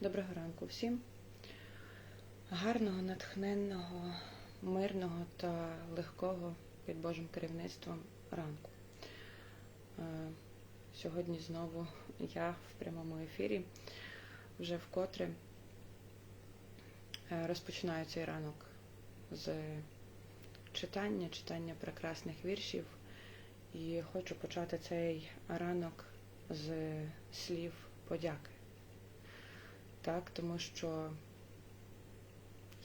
Доброго ранку всім. Гарного, натхненного, мирного та легкого під Божим керівництвом ранку. Е, Сьогодні знову я в прямому ефірі вже вкотре е, розпочинаю цей ранок з читання, читання прекрасних віршів. І хочу почати цей ранок з слів подяки. Так, тому що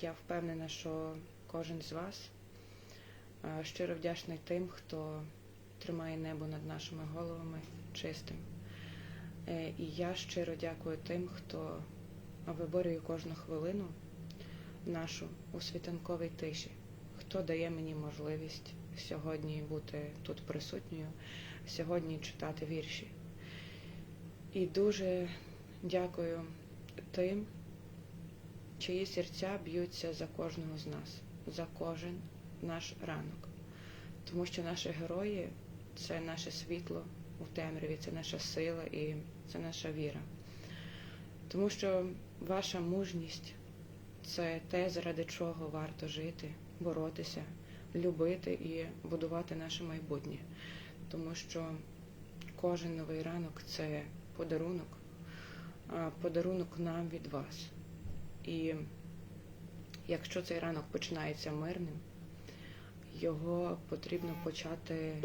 я впевнена, що кожен з вас е, щиро вдячний тим, хто тримає небо над нашими головами чистим. Е, І я щиро дякую тим, хто виборює кожну хвилину нашу у світанковій тиші, хто дає мені можливість сьогодні бути тут присутньою, сьогодні читати вірші. І дуже дякую тим, чиї серця б'ються за кожного з нас, за кожен наш ранок. Тому що наші герої це наше світло у темряві, це наша сила і це наша віра. Тому що ваша мужність це те, заради чого варто жити, боротися, любити і будувати наше майбутнє. Тому що кожен новий ранок це подарунок, подарунок нам від вас. І якщо цей ранок починається мирним, його потрібно почати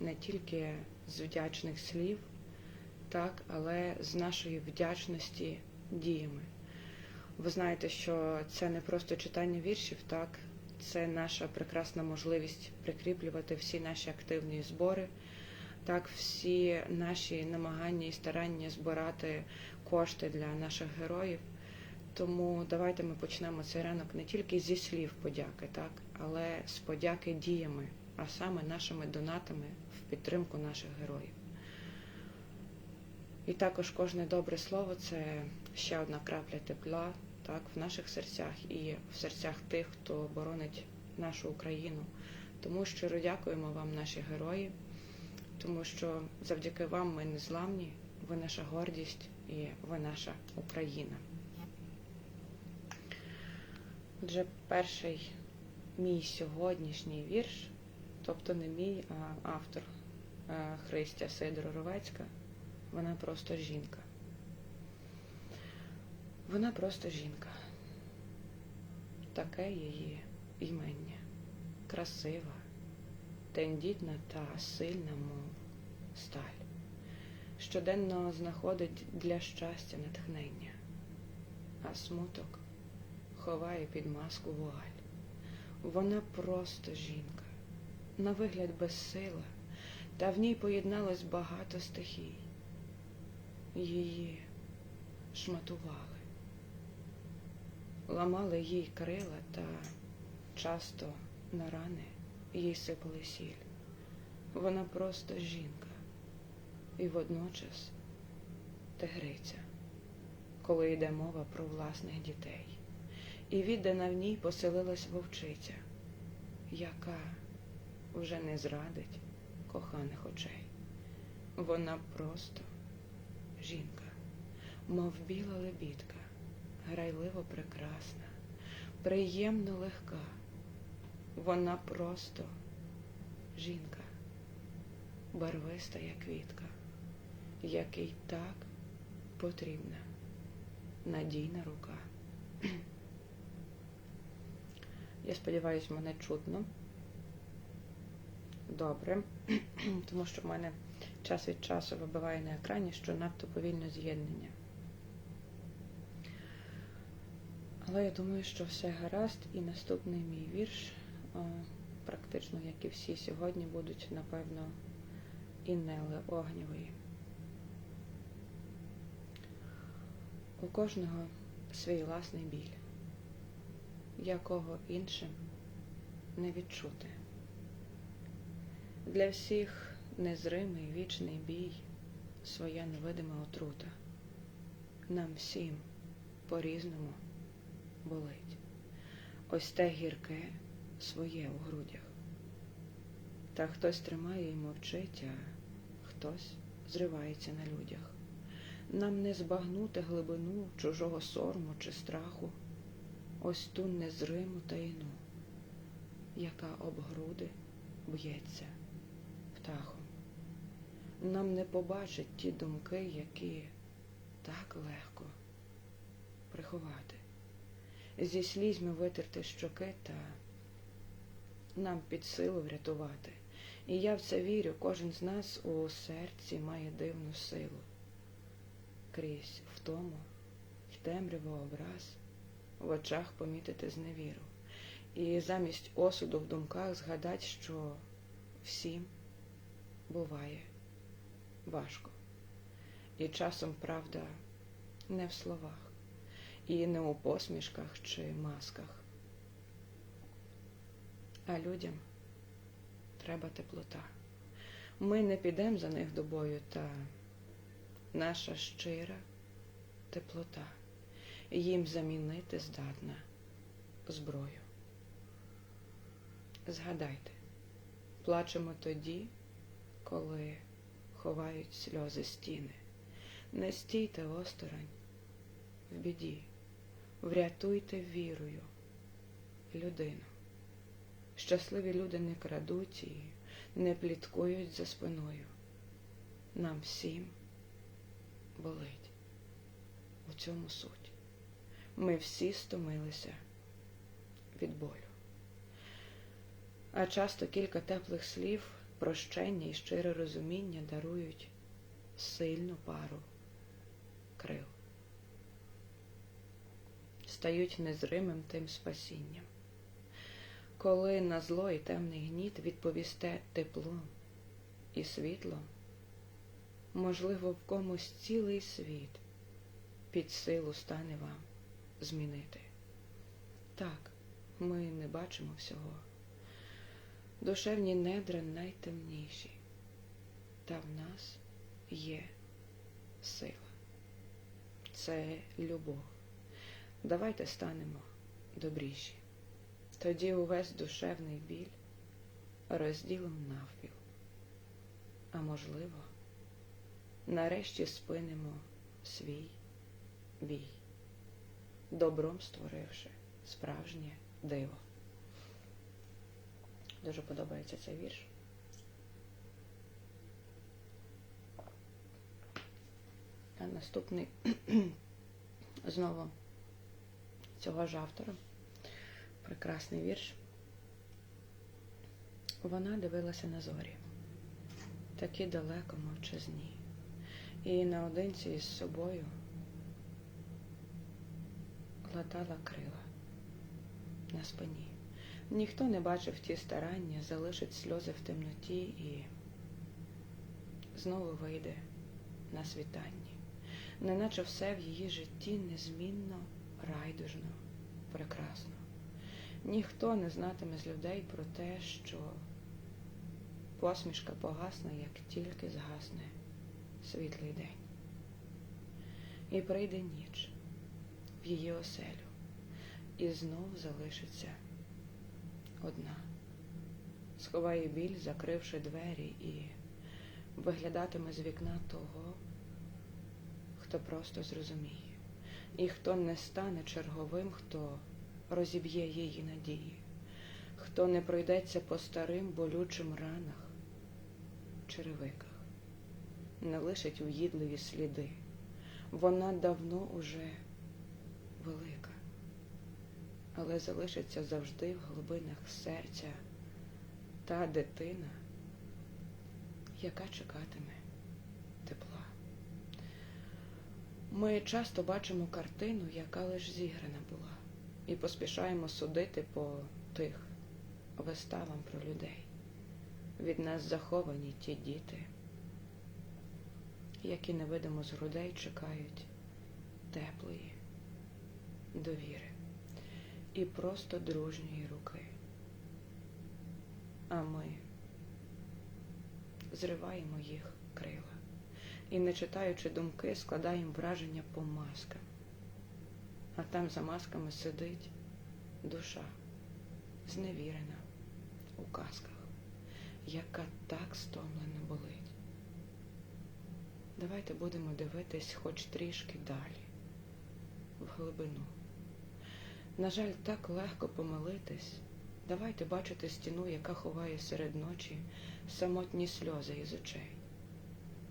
не тільки з вдячних слів, так, але з нашої вдячності діями. Ви знаєте, що це не просто читання віршів, так, це наша прекрасна можливість прикріплювати всі наші активні збори, так, всі наші намагання і старання збирати кошти для наших героїв. Тому давайте ми почнемо цей ранок не тільки зі слів подяки, так, але з подяки діями, а саме нашими донатами в підтримку наших героїв. І також кожне добре слово це ще одна крапля тепла так, в наших серцях і в серцях тих, хто боронить нашу Україну. Тому щиро дякуємо вам, наші герої, тому що завдяки вам ми не зламні, ви наша гордість і ви наша Україна. Отже, перший мій сьогоднішній вірш, тобто не мій, а автор е, Христя Сидоровецька, вона просто жінка. Вона просто жінка. Таке її імення. Красива, тендітна та сильна, мов сталь. Щоденно знаходить для щастя натхнення, а смуток ховає під маску вуаль. Вона просто жінка, на вигляд безсила, та в ній поєдналось багато стихій. Її шматували, ламали їй крила та часто на рани їй сипали сіль. Вона просто жінка і водночас тигриця, коли йде мова про власних дітей і віддана в ній поселилась вовчиця, яка вже не зрадить коханих очей. Вона просто жінка, мов біла лебідка, грайливо прекрасна, приємно легка. Вона просто жінка, барвиста як квітка, який так потрібна надійна рука. Я сподіваюся, мене чутно. Добре, тому що в мене час від часу вибиває на екрані, що надто повільне з'єднання. Але я думаю, що все гаразд, і наступний мій вірш, практично, як і всі сьогодні, будуть, напевно, Іннели Огнєвої. У кожного свій власний біль якого іншим не відчути. Для всіх незримий вічний бій, своя невидима отрута. Нам всім по-різному болить. Ось те гірке своє у грудях. Та хтось тримає і мовчить, а хтось зривається на людях. Нам не збагнути глибину чужого сорому чи страху, ось ту незриму таїну, яка об груди б'ється птахом. Нам не побачить ті думки, які так легко приховати, зі слізьми витерти щоки та нам під силу врятувати. І я в це вірю, кожен з нас у серці має дивну силу. Крізь втому й темряву образ в очах помітити зневіру. І замість осуду в думках згадать, що всім буває важко. І часом правда не в словах, і не у посмішках чи масках. А людям треба теплота. Ми не підемо за них до бою, та наша щира теплота їм замінити здатна зброю. Згадайте, плачемо тоді, коли ховають сльози стіни. Не стійте осторонь в біді, врятуйте вірою людину. Щасливі люди не крадуть і не пліткують за спиною. Нам всім болить у цьому суть. Ми всі стомилися від болю. А часто кілька теплих слів, прощення і щире розуміння дарують сильну пару крил, стають незримим тим спасінням. Коли на зло і темний гніт відповісте теплом і світлом, можливо, в комусь цілий світ під силу стане вам змінити. Так, ми не бачимо всього. Душевні недра найтемніші, та в нас є сила. Це любов. Давайте станемо добріші. Тоді увесь душевний біль розділом навпіл. А можливо, нарешті спинимо свій бій, добром створивши справжнє диво. Дуже подобається цей вірш. А наступний знову цього ж автора. Прекрасний вірш. Вона дивилася на зорі, такі далеко мовчазні, і наодинці із собою латала крила на спині. Ніхто не бачив ті старання, залишить сльози в темноті і знову вийде на світанні, неначе все в її житті незмінно, райдужно, прекрасно. Ніхто не знатиме з людей про те, що посмішка погасне, як тільки згасне світлий день. І прийде ніч в її оселю, і знов залишиться одна, сховає біль, закривши двері, і виглядатиме з вікна того, хто просто зрозуміє, і хто не стане черговим, хто розіб'є її надії, хто не пройдеться по старим болючим ранах, черевиках, не лишить уїдливі сліди. Вона давно уже велика, але залишиться завжди в глибинах серця та дитина, яка чекатиме тепла. Ми часто бачимо картину, яка лише зіграна була і поспішаємо судити по тих виставам про людей. Від нас заховані ті діти, які невидимо з грудей чекають теплої довіри і просто дружньої руки. А ми зриваємо їх крила і, не читаючи думки, складаємо враження по маскам а там за масками сидить душа, зневірена у казках, яка так стомлено болить. Давайте будемо дивитись хоч трішки далі, в глибину. На жаль, так легко помилитись. Давайте бачити стіну, яка ховає серед ночі самотні сльози із очей.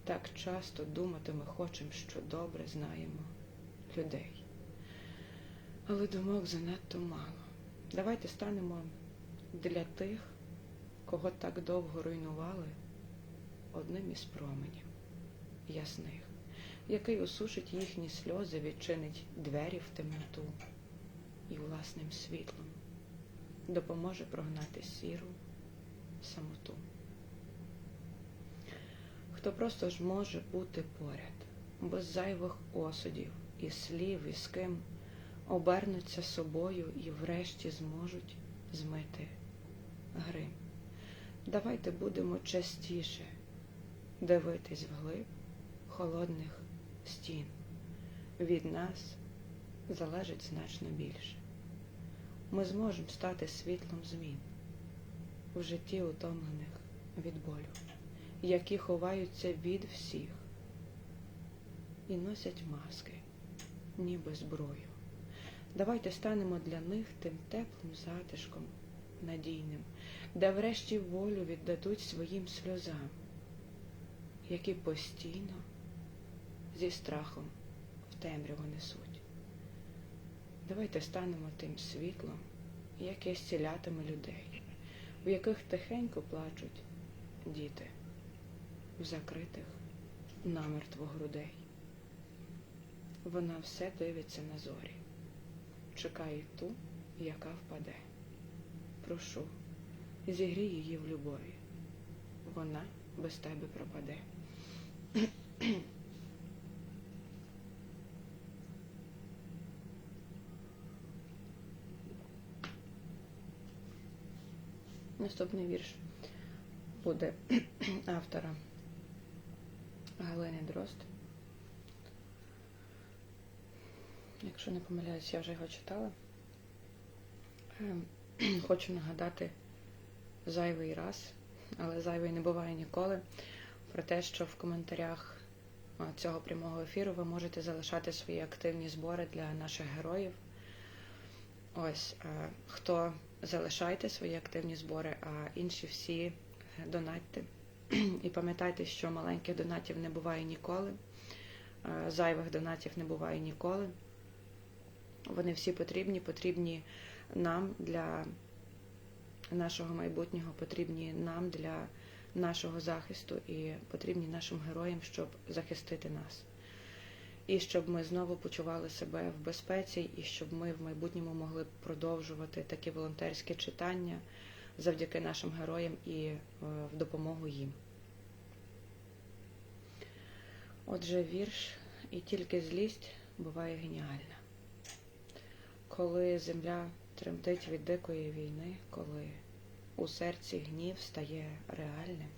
Так часто думати ми хочемо, що добре знаємо людей. Але думок занадто мало. Давайте станемо для тих, кого так довго руйнували, одним із променів ясних, який осушить їхні сльози, відчинить двері в темноту і власним світлом допоможе прогнати сіру самоту. Хто просто ж може бути поряд, без зайвих осудів і слів, і з ким обернуться собою і врешті зможуть змити грим. Давайте будемо частіше дивитись вглиб холодних стін. Від нас залежить значно більше. Ми зможемо стати світлом змін в житті утомлених від болю, які ховаються від всіх і носять маски, ніби зброю. Давайте станемо для них тим теплим затишком надійним, де врешті волю віддадуть своїм сльозам, які постійно зі страхом в темряву несуть. Давайте станемо тим світлом, яке зцілятиме людей, в яких тихенько плачуть діти, в закритих намертво грудей. Вона все дивиться на зорі, чекає ту, яка впаде. Прошу, зігрій її в любові. Вона без тебе пропаде. Наступний вірш буде автора Галини Дрозд. Якщо не помиляюсь, я вже його читала. Ем, Хочу нагадати зайвий раз, але зайвий не буває ніколи, про те, що в коментарях цього прямого ефіру ви можете залишати свої активні збори для наших героїв. Ось, е, хто залишайте свої активні збори, а інші всі донатьте. І пам'ятайте, що маленьких донатів не буває ніколи, е, зайвих донатів не буває ніколи. Вони всі потрібні, потрібні нам для нашого майбутнього, потрібні нам для нашого захисту і потрібні нашим героям, щоб захистити нас. І щоб ми знову почували себе в безпеці, і щоб ми в майбутньому могли продовжувати такі волонтерські читання завдяки нашим героям і е, в допомогу їм. Отже, вірш і тільки злість буває геніальна. Коли земля тремтить від дикої війни, коли у серці гнів стає реальним,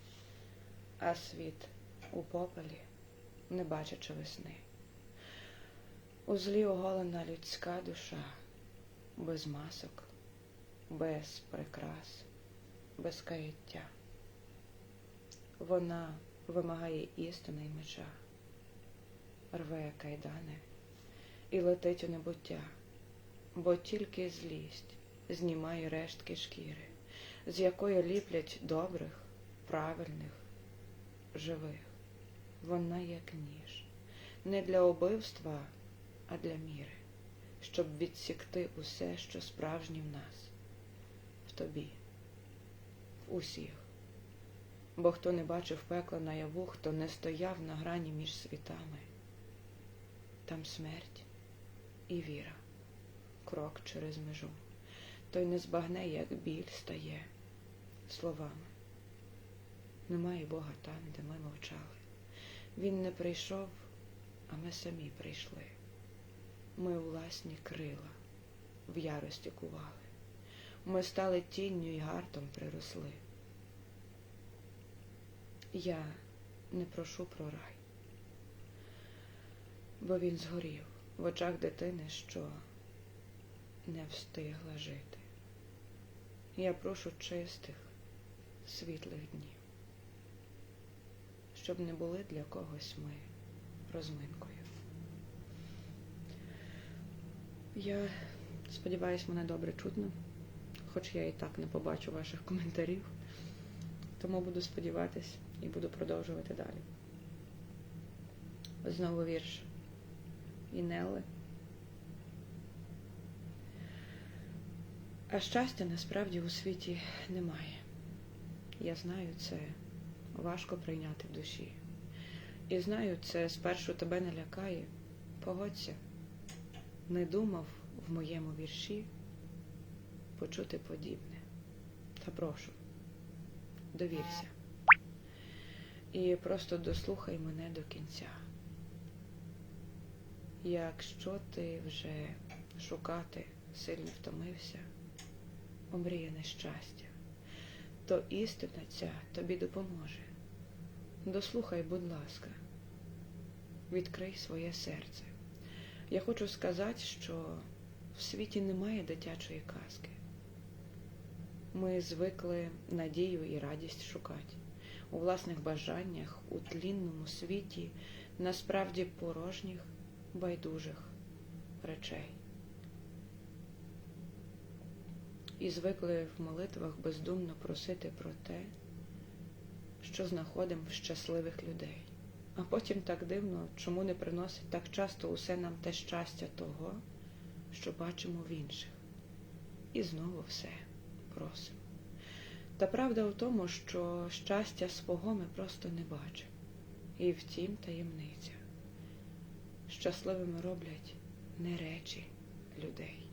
а світ у попелі, не бачачи весни. У злі оголена людська душа, без масок, без прикрас, без каяття. Вона вимагає істини й меча, рве кайдани і летить у небуття, бо тільки злість знімає рештки шкіри, з якої ліплять добрих, правильних, живих. Вона як ніж, не для убивства а для міри, щоб відсікти усе, що справжнє в нас, в тобі, в усіх. Бо хто не бачив пекла наяву, хто не стояв на грані між світами, там смерть і віра, крок через межу, той не збагне, як біль стає словами. Немає Бога там, де ми мовчали. Він не прийшов, а ми самі прийшли ми власні крила в ярості кували. Ми стали тінню і гартом приросли. Я не прошу про рай, бо він згорів в очах дитини, що не встигла жити. Я прошу чистих, світлих днів, щоб не були для когось ми розминкою. Я сподіваюся, мене добре чутно, хоч я і так не побачу ваших коментарів. Тому буду сподіватись і буду продовжувати далі. Знову вірш Інели. А щастя насправді у світі немає. Я знаю, це важко прийняти в душі. І знаю, це спершу тебе не лякає. Погодься, не думав в моєму вірші почути подібне. Та прошу, довірся. І просто дослухай мене до кінця. Якщо ти вже шукати сильно втомився, омріяне щастя, то істина ця тобі допоможе. Дослухай, будь ласка, відкрий своє серце. Я хочу сказати, що в світі немає дитячої казки. Ми звикли надію і радість шукати у власних бажаннях, у тлінному світі, насправді порожніх, байдужих речей. І звикли в молитвах бездумно просити про те, що знаходимо в щасливих людей. А потім так дивно, чому не приносить так часто усе нам те щастя того, що бачимо в інших. І знову все просимо. Та правда в тому, що щастя свого ми просто не бачимо. І втім таємниця. Щасливими роблять не речі людей.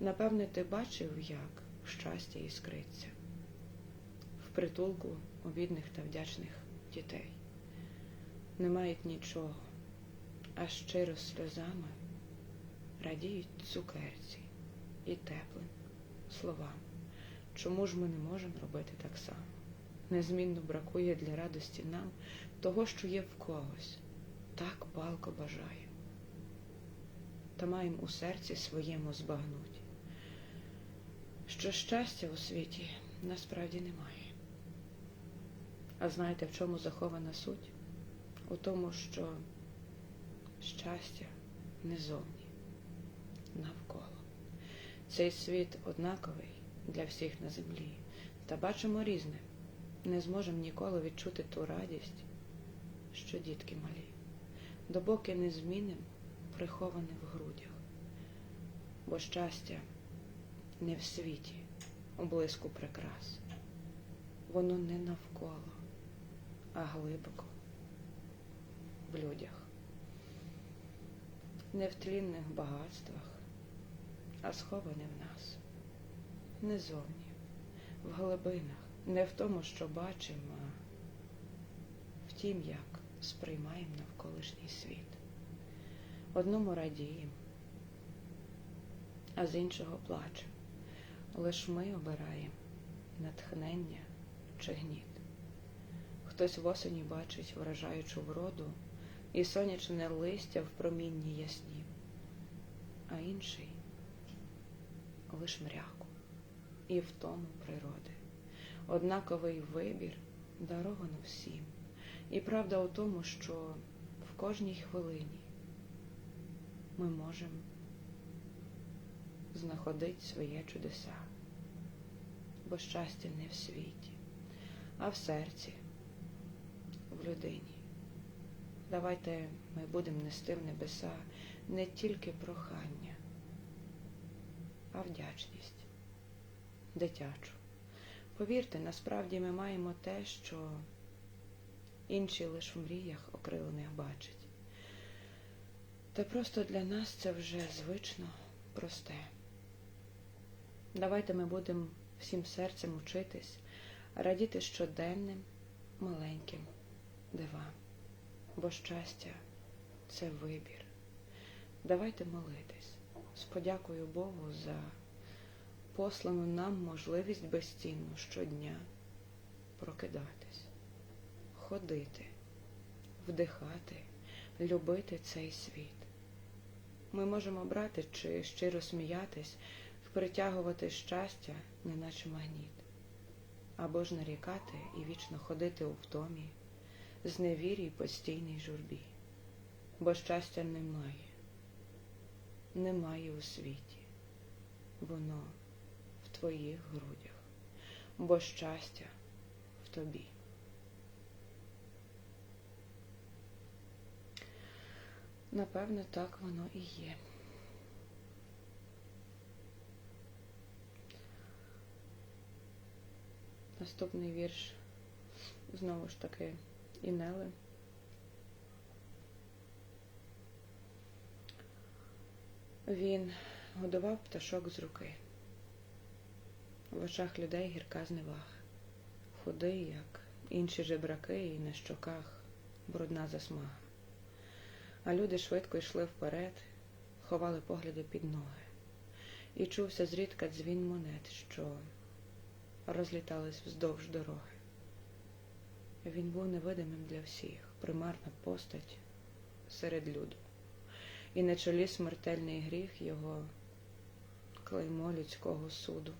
Напевне, ти бачив, як щастя іскриться в притулку у бідних та вдячних дітей. Не мають нічого, а щиро сльозами радіють цукерці і теплим словам. Чому ж ми не можемо робити так само? Незмінно бракує для радості нам того, що є в когось, так палко бажає. Та маємо у серці своєму збагнуть, що щастя у світі насправді немає. А знаєте, в чому захована суть? У тому, що щастя не зовні, навколо. Цей світ однаковий для всіх на землі, та бачимо різне, не зможемо ніколи відчути ту радість, що дітки малі, допоки не зміним приховане в грудях, бо щастя не в світі, у блиску прикрас, воно не навколо, а глибоко в людях, не в тлінних багатствах, а сховане в нас не зовні, в глибинах, не в тому, що бачимо, а в тім, як сприймаємо навколишній світ. Одному радіємо, а з іншого плачемо. Лиш ми обираємо натхнення чи гніт. Хтось в осені бачить вражаючу вроду і сонячне листя в промінні ясні, а інший лиш мряку і в тому природи. Однаковий вибір даровано всім. І правда у тому, що в кожній хвилині ми можемо знаходити своє чудеса, бо щастя не в світі, а в серці, в людині. Давайте ми будемо нести в небеса не тільки прохання, а вдячність дитячу. Повірте, насправді ми маємо те, що інші лише в мріях окрилених бачать. Та просто для нас це вже звично просте. Давайте ми будемо всім серцем учитись, радіти щоденним маленьким дивам, бо щастя це вибір. Давайте молитись з подякою Богу за послану нам можливість безцінну щодня прокидатись, ходити, вдихати, любити цей світ. Ми можемо брати чи щиро сміятись, притягувати щастя, неначе магніт, або ж нарікати і вічно ходити у втомі, зневірі й постійній журбі. бо щастя немає. Немає у світі. Воно в твоїх грудях, бо щастя в тобі. Напевно, так воно і є. Наступний вірш знову ж таки Інели. Він годував пташок з руки. В очах людей гірка зневага. Худий, як інші жебраки, і на щоках брудна засмага. А люди швидко йшли вперед, ховали погляди під ноги. І чувся зрідка дзвін монет, що розлітались вздовж дороги. Він був невидимим для всіх, примарна постать серед люду. І на чолі смертельний гріх його клеймо людського суду.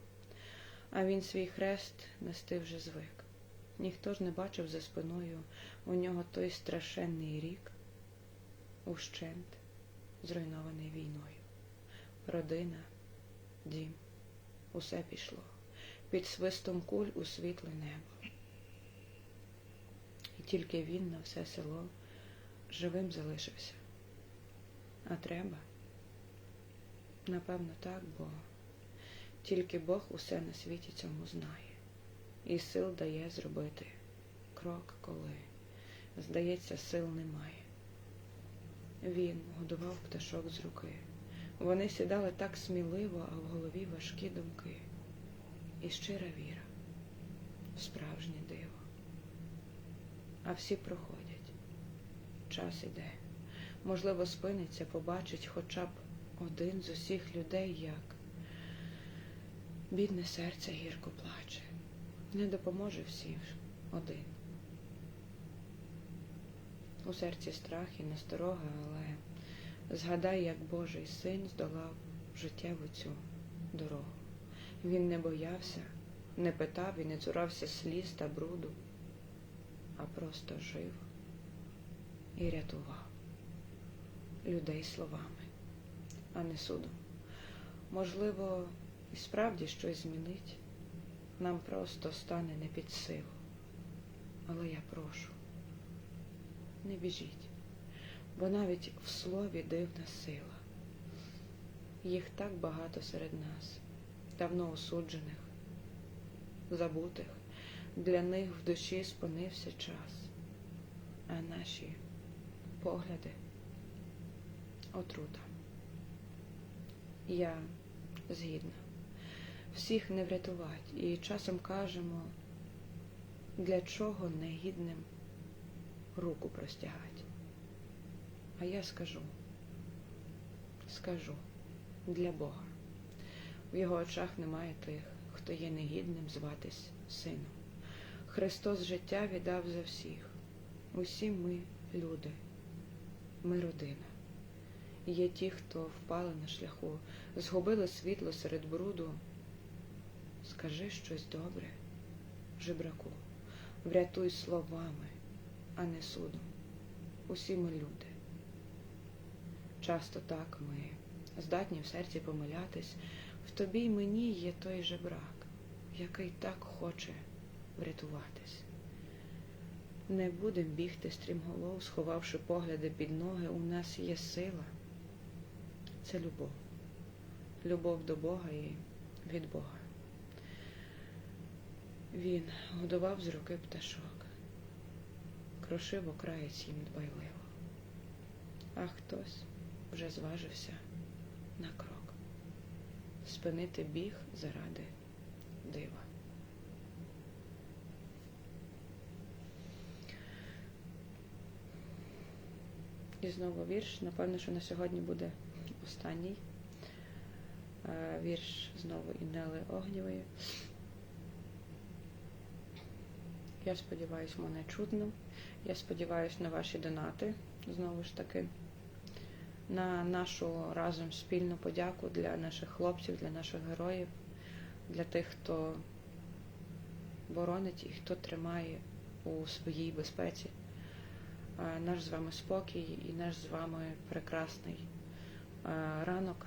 А він свій хрест нести вже звик. Ніхто ж не бачив за спиною у нього той страшенний рік, ущент, зруйнований війною. Родина, дім, усе пішло під свистом куль у світле небо. І тільки він на все село живим залишився. А треба? Напевно, так, бо тільки Бог усе на світі цьому знає і сил дає зробити крок, коли, здається, сил немає. Він годував пташок з руки. Вони сідали так сміливо, а в голові важкі думки. І щира віра в справжнє диво. А всі проходять. Час іде. Можливо, спиниться, побачить хоча б один з усіх людей, як бідне серце гірко плаче. Не допоможе всім один. У серці страх і насторога, але згадай, як Божий син здолав життєву цю дорогу. Він не боявся, не питав і не цурався сліз та бруду, а просто жив і рятував людей словами, а не судом. Можливо, і справді щось змінить, нам просто стане не під силу. Але я прошу, не біжіть, бо навіть в слові дивна сила. Їх так багато серед нас давно осуджених, забутих, для них в душі спинився час, а наші погляди отрута. Я згідна. Всіх не врятувати і часом кажемо, для чого негідним руку простягати. А я скажу, скажу для Бога. В його очах немає тих, хто є негідним зватись сином. Христос життя віддав за всіх. Усі ми люди, ми родина. Є ті, хто впали на шляху, згубили світло серед бруду. Скажи щось добре, жебраку, врятуй словами, а не судом. Усі ми люди. Часто так ми здатні в серці помилятись. В тобі й мені є той же брак, який так хоче врятуватись. Не будем бігти стрімголов, сховавши погляди під ноги, у нас є сила. Це любов. Любов до Бога і від Бога. Він годував з руки пташок, крошив окраєць їм дбайливо, а хтось вже зважився на крок спинити біг заради дива. І знову вірш. Напевно, що на сьогодні буде останній е, вірш знову Інели Огнєвої. Я сподіваюся, мене чутно. Я сподіваюся на ваші донати. Знову ж таки на нашу разом спільну подяку для наших хлопців, для наших героїв, для тих, хто боронить і хто тримає у своїй безпеці наш з вами спокій і наш з вами прекрасний е, ранок,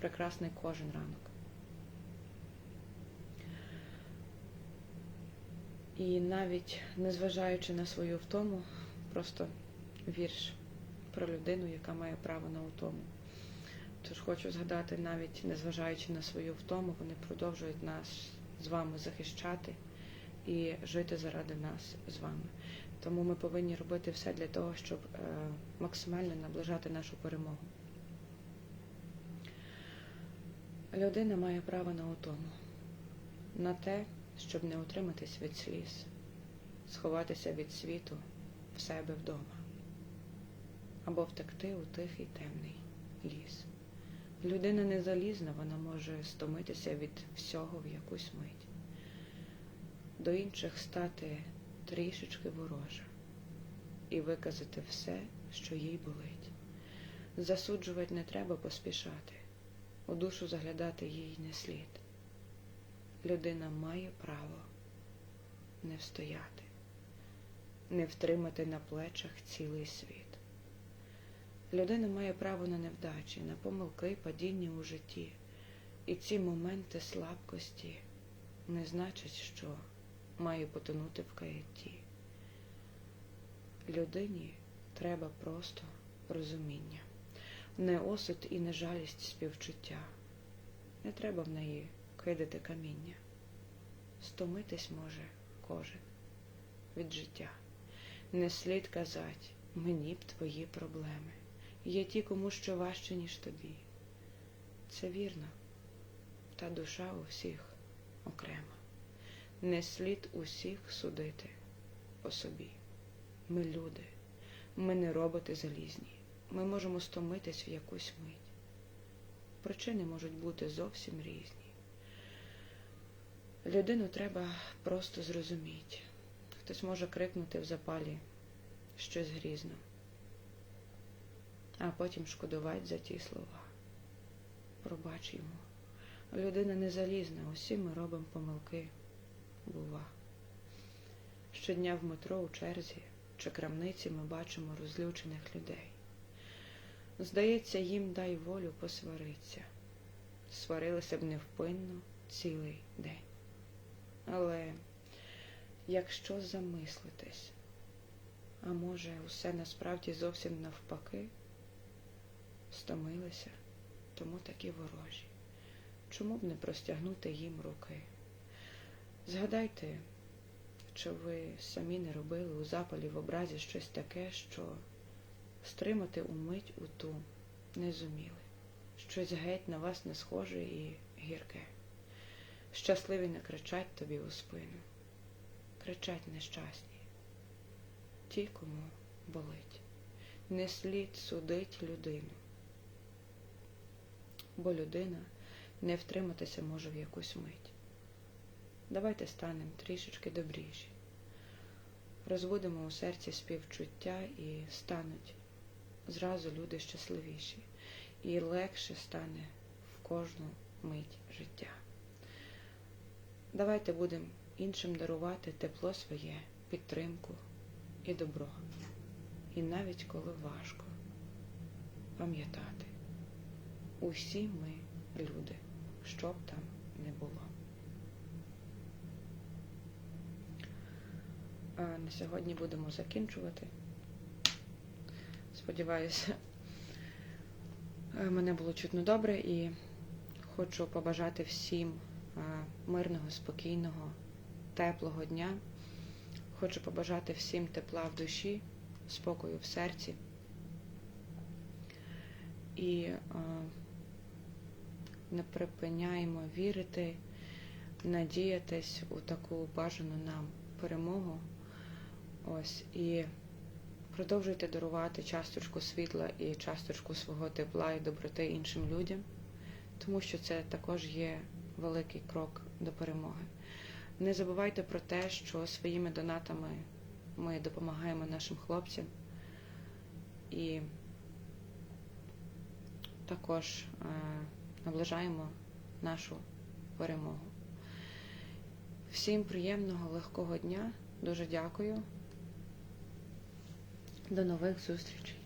прекрасний кожен ранок. І навіть незважаючи на свою втому, просто вірш про людину, яка має право на утому. Тож хочу згадати, навіть незважаючи на свою втому, вони продовжують нас з вами захищати і жити заради нас з вами. Тому ми повинні робити все для того, щоб е, максимально наближати нашу перемогу. Людина має право на утому, на те, щоб не утриматись від сліз, сховатися від світу в себе вдома або втекти у тихий темний ліс. Людина не залізна, вона може стомитися від всього в якусь мить, до інших стати трішечки ворожа і виказати все, що їй болить. Засуджувати не треба поспішати, у душу заглядати їй не слід. Людина має право не встояти, не втримати на плечах цілий світ. Людина має право на невдачі, на помилки, падіння у житті. І ці моменти слабкості не значать, що має потонути в каятті. Людині треба просто розуміння, не осуд і не жалість співчуття. Не треба в неї кидати каміння. Стомитись може кожен від життя. Не слід казать мені б твої проблеми. Є ті, кому що важче, ніж тобі. Це вірно, та душа у всіх окрема. Не слід усіх судити по собі. Ми люди, ми не роботи залізні. Ми можемо стомитись в якусь мить. Причини можуть бути зовсім різні. Людину треба просто зрозуміти. Хтось може крикнути в запалі щось грізно а потім шкодувати за ті слова. Пробач йому. Людина не залізна, усі ми робимо помилки. Бува. Щодня в метро у черзі чи крамниці ми бачимо розлючених людей. Здається, їм дай волю посвариться. Сварилися б невпинно цілий день. Але якщо замислитись, а може, усе насправді зовсім навпаки, стомилися, тому такі ворожі. Чому б не простягнути їм руки? Згадайте, що ви самі не робили у запалі в образі щось таке, що стримати умить у ту не зуміли. Щось геть на вас не схоже і гірке. Щасливі не кричать тобі у спину. Кричать нещасні. Ті, кому болить. Не слід судить людину бо людина не втриматися може в якусь мить. Давайте станемо трішечки добріші, розбудемо у серці співчуття і стануть зразу люди щасливіші, і легше стане в кожну мить життя. Давайте будемо іншим дарувати тепло своє, підтримку і добро. І навіть коли важко пам'ятати. Усі ми люди, що б там не було. А на сьогодні будемо закінчувати. Сподіваюся, мене було чутно добре і хочу побажати всім мирного, спокійного, теплого дня. Хочу побажати всім тепла в душі, спокою в серці. І не припиняємо вірити, надіятись у таку бажану нам перемогу. Ось і продовжуйте дарувати часточку світла і часточку свого тепла і доброти іншим людям, тому що це також є великий крок до перемоги. Не забувайте про те, що своїми донатами ми допомагаємо нашим хлопцям і також наближаємо нашу перемогу. Всім приємного, легкого дня. Дуже дякую. До нових зустрічей!